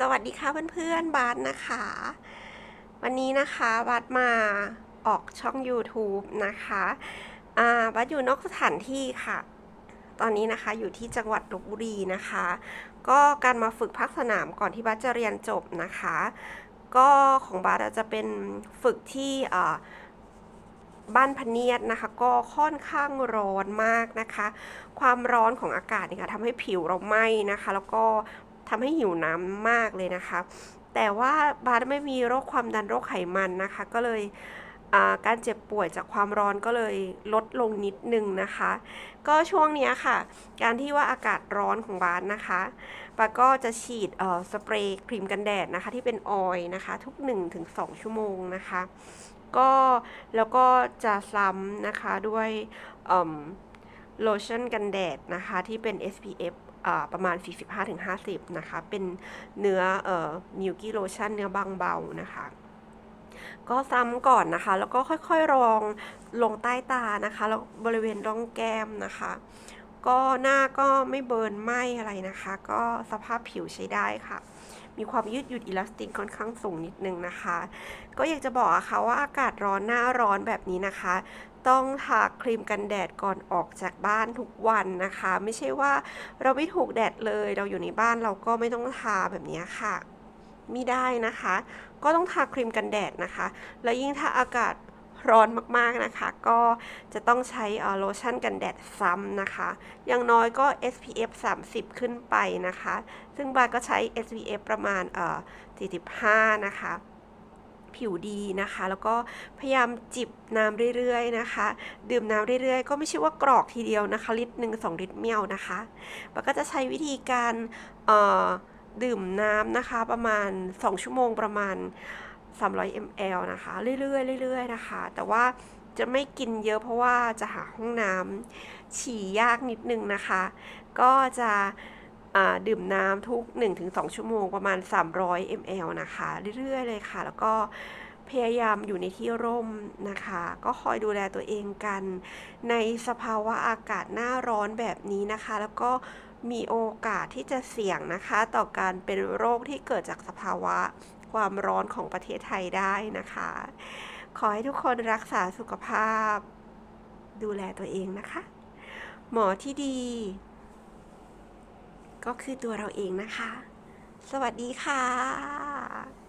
สวัสดีค่ะเพื่อนๆบาสนะคะ วันนี้นะคะบาสมาออกช่อง YouTube นะคะอ่าบาสอยู่นอกสถานที่ค่ะ ตอนนี้นะคะอยู่ที่จังหวัดลบบุรีนะคะ ก็การมาฝึกภาคสนามก่อนที่บาสจะเรียนจบนะคะ ก็ของบาสจะเป็นฝึกที่อ่าบ้านพเนียดนะคะก็ค่อนข้างร้อนมากนะคะ ความร้อนของอากาศเนี่ยค่ะทำให้ผิวเราไหม้นะคะ แล้วก็ ทำให้หิวน้ำมากเลยนะคะ แต่ว่าบาสไม่มีโรคความดันโรคไขมันนะคะ ก็เลยการเจ็บป่วยจากความร้อนก็เลยลดลงนิดนึงนะคะ ก็ช่วงนี้ค่ะ การที่ว่าอากาศร้อนของบาสนะคะบาก็จะฉีดสเปรย์ครีมกันแดดนะคะที่เป็นออยล์นะคะ ทุก 1-2 ชั่วโมงนะคะ ก็แล้วก็จะซ้ำนะคะด้วย โลชั่นกันแดดนะคะที่เป็น SPF ประมาณ 45-50 นะคะ เป็นเนื้อเอ่อมิลกี้โลชั่นเนื้อบางเบานะคะ ก็ซ้ำก่อนนะคะ แล้วก็ค่อยๆรองลงใต้ตานะคะ แล้วบริเวณร่องแก้มนะคะ ก็หน้าก็ไม่เบิร์นไหมอะไรนะคะ ก็สภาพผิวใช้ได้ค่ะ มีความยืดหยุ่นอิลาสติกค่อนข้างสูงนิดนึงนะคะ ก็อยากจะบอกอะค่ะว่าอากาศร้อนหน้าร้อนแบบนี้นะคะ ต้องทาครีมกันแดดก่อนออกจากบ้านทุกวันนะคะ ไม่ใช่ว่าเราไม่ถูกแดดเลย เราอยู่ในบ้านเราก็ไม่ต้องทาแบบนี้ค่ะไม่ได้นะคะ ก็ต้องทาครีมกันแดดนะคะ แล้วยิ่งถ้าอากาศ ร้อนมากๆนะคะ ก็จะต้องใช้โลชั่นกันแดดซ้ำนะคะ อย่างน้อยก็ SPF 30 ขึ้นไปนะคะ ซึ่งบาก็ใช้ SPF ประมาณเอ่อ45 นะคะผิวดีนะคะ แล้วก็พยายามจิบน้ำเรื่อยๆนะคะ ดื่มน้ำเรื่อยๆ ก็ไม่ใช่ว่ากรอกทีเดียวนะคะลิตรหนึ่งสองลิตรเมียวนะคะแล้วก็จะใช้วิธีการดื่มน้ำนะคะประมาณ 2 ชั่วโมงประมาณ 300 ml นะคะ เรื่อยๆเรื่อยๆนะคะ แต่ว่าจะไม่กินเยอะเพราะว่าจะหาห้องน้ำฉี่ยากนิดนึงนะคะ ก็จะดื่มน้ำทุก 1-2 ชั่วโมงประมาณ 300 ml นะคะ เรื่อยๆเลยค่ะ แล้วก็พยายามอยู่ในที่ร่มนะคะ ก็คอยดูแลตัวเองกัน ในสภาวะอากาศหน้าร้อนแบบนี้นะคะ แล้วก็มีโอกาสที่จะเสี่ยงนะคะ ต่อการเป็นโรคที่เกิดจากสภาวะความร้อนของประเทศไทยได้นะคะ ขอให้ทุกคนรักษาสุขภาพ ดูแลตัวเองนะคะ หมอที่ดี ก็คือตัวเราเองนะคะ สวัสดีค่ะ